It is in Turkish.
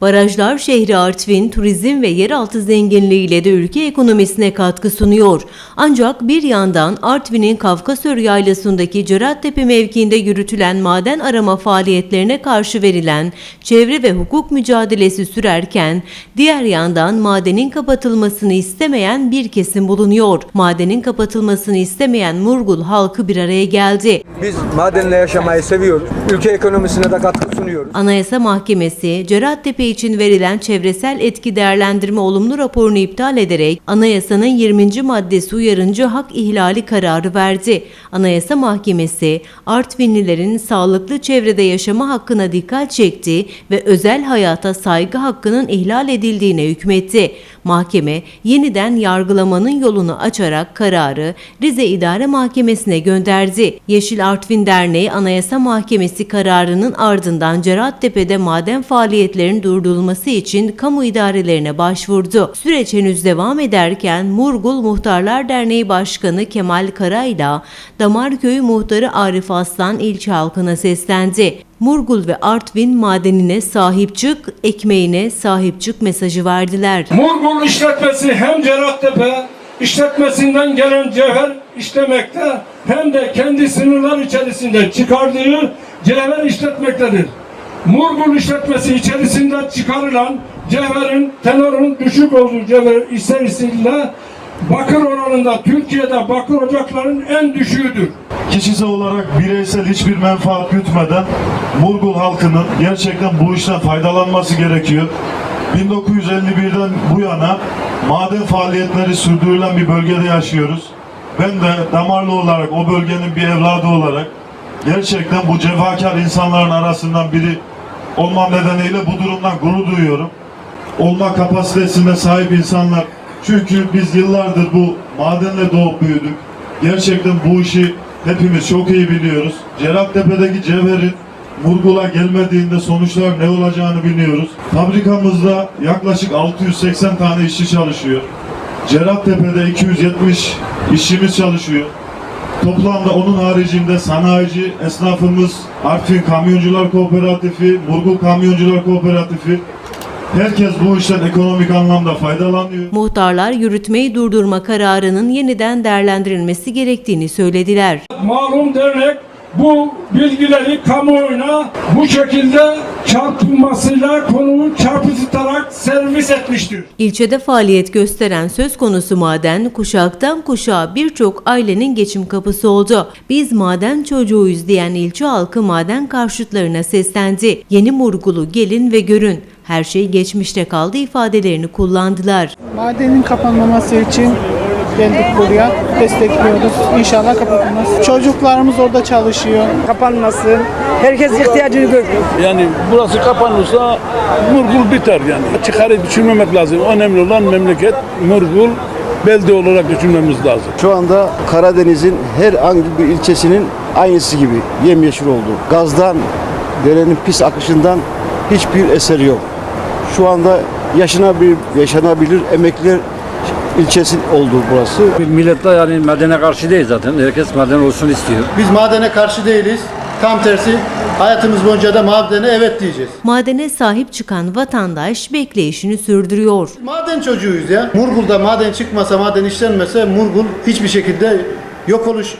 Barajlar şehri Artvin, turizm ve yeraltı zenginliğiyle de ülke ekonomisine katkı sunuyor. Ancak bir yandan Artvin'in Kafkasör Yaylası'ndaki Cerattepe mevkiinde yürütülen maden arama faaliyetlerine karşı verilen çevre ve hukuk mücadelesi sürerken, diğer yandan madenin kapatılmasını istemeyen bir kesim bulunuyor. Madenin kapatılmasını istemeyen Murgul halkı bir araya geldi. Biz madenle yaşamayı seviyoruz. Ülke ekonomisine de katkı sunuyoruz. Anayasa Mahkemesi, Cerattepe için verilen çevresel etki değerlendirme olumlu raporunu iptal ederek anayasanın 20. maddesi uyarınca hak ihlali kararı verdi. Anayasa Mahkemesi, Artvinlilerin sağlıklı çevrede yaşama hakkına dikkat çekti ve özel hayata saygı hakkının ihlal edildiğine hükmetti. Mahkeme, yeniden yargılamanın yolunu açarak kararı Rize İdare Mahkemesi'ne gönderdi. Yeşil Artvin Derneği Anayasa Mahkemesi kararının ardından Cerattepe'de maden faaliyetlerinin durdurulması için kamu idarelerine başvurdu. Süreç henüz devam ederken Murgul Muhtarlar Derneği Başkanı Kemal Karayla Damarköy Muhtarı Arif Aslan ilçe halkına seslendi. Murgul ve Artvin madenine sahip çık, ekmeğine sahip çık mesajı verdiler. Murgul işletmesi hem Cerattepe işletmesinden gelen cevher işlemekte hem de kendi sınırlar içerisinde çıkardığı cevher işletmektedir. Murgul işletmesi içerisinde çıkarılan cevherin tenorun düşük olduğu cevher içerisinde bakır oranında Türkiye'de bakır ocaklarının en düşüğüdür. Kişisel olarak bireysel hiçbir menfaat gütmeden Murgul halkının gerçekten bu işten faydalanması gerekiyor. 1951'den bu yana maden faaliyetleri sürdürülen bir bölgede yaşıyoruz. Ben de damarlı olarak o bölgenin bir evladı olarak gerçekten bu cefakar insanların arasından biri olmam nedeniyle bu durumdan gurur duyuyorum. Olma kapasitesine sahip insanlar çünkü biz yıllardır bu madenle doğup büyüdük. Gerçekten bu işi hepimiz çok iyi biliyoruz. Cerattepe'deki cevherin Murgul'a gelmediğinde sonuçlar ne olacağını biliyoruz. Fabrikamızda yaklaşık 680 tane işçi çalışıyor. Cerattepe'de 270 işçimiz çalışıyor. Toplamda onun haricinde sanayici esnafımız, Artvin Kamyoncular Kooperatifi, Murgul Kamyoncular Kooperatifi, herkes bu işten ekonomik anlamda faydalanıyor. Muhtarlar yürütmeyi durdurma kararının yeniden değerlendirilmesi gerektiğini söylediler. Malum dernek bu bilgileri kamuoyuna bu şekilde çarpılmasıyla konuyu çarpıtarak servis etmiştir. İlçede faaliyet gösteren söz konusu maden kuşaktan kuşağa birçok ailenin geçim kapısı oldu. Biz maden çocuğuyuz diyen ilçe halkı maden karşıtlarına seslendi. Yeni Murgulu gelin ve görün. Her şey geçmişte kaldı ifadelerini kullandılar. Madenin kapanmaması için geldik buraya. Destekliyoruz. İnşallah kapatılmaz. Çocuklarımız orada çalışıyor. kapanmasın. Herkes ihtiyacını gördü. Yani burası kapanırsa Murgul biter yani. Çıkarı düşünmemek lazım. Önemli olan memleket Murgul belde olarak düşünmemiz lazım. Şu anda Karadeniz'in her hangi bir ilçesinin aynısı gibi yemyeşil oldu. Gazdan, derenin pis akışından hiçbir eseri yok. Şu anda yaşanabilir, yaşanabilir emekliler ilçesi oldu burası. Millet de yani madene karşı değil zaten. Herkes maden olsun istiyor. Biz madene karşı değiliz. Tam tersi hayatımız boyunca da madene evet diyeceğiz. Madene sahip çıkan vatandaş bekleyişini sürdürüyor. Maden çocuğuyuz ya. Murgul'da maden çıkmasa, maden işlenmese Murgul hiçbir şekilde yok oluş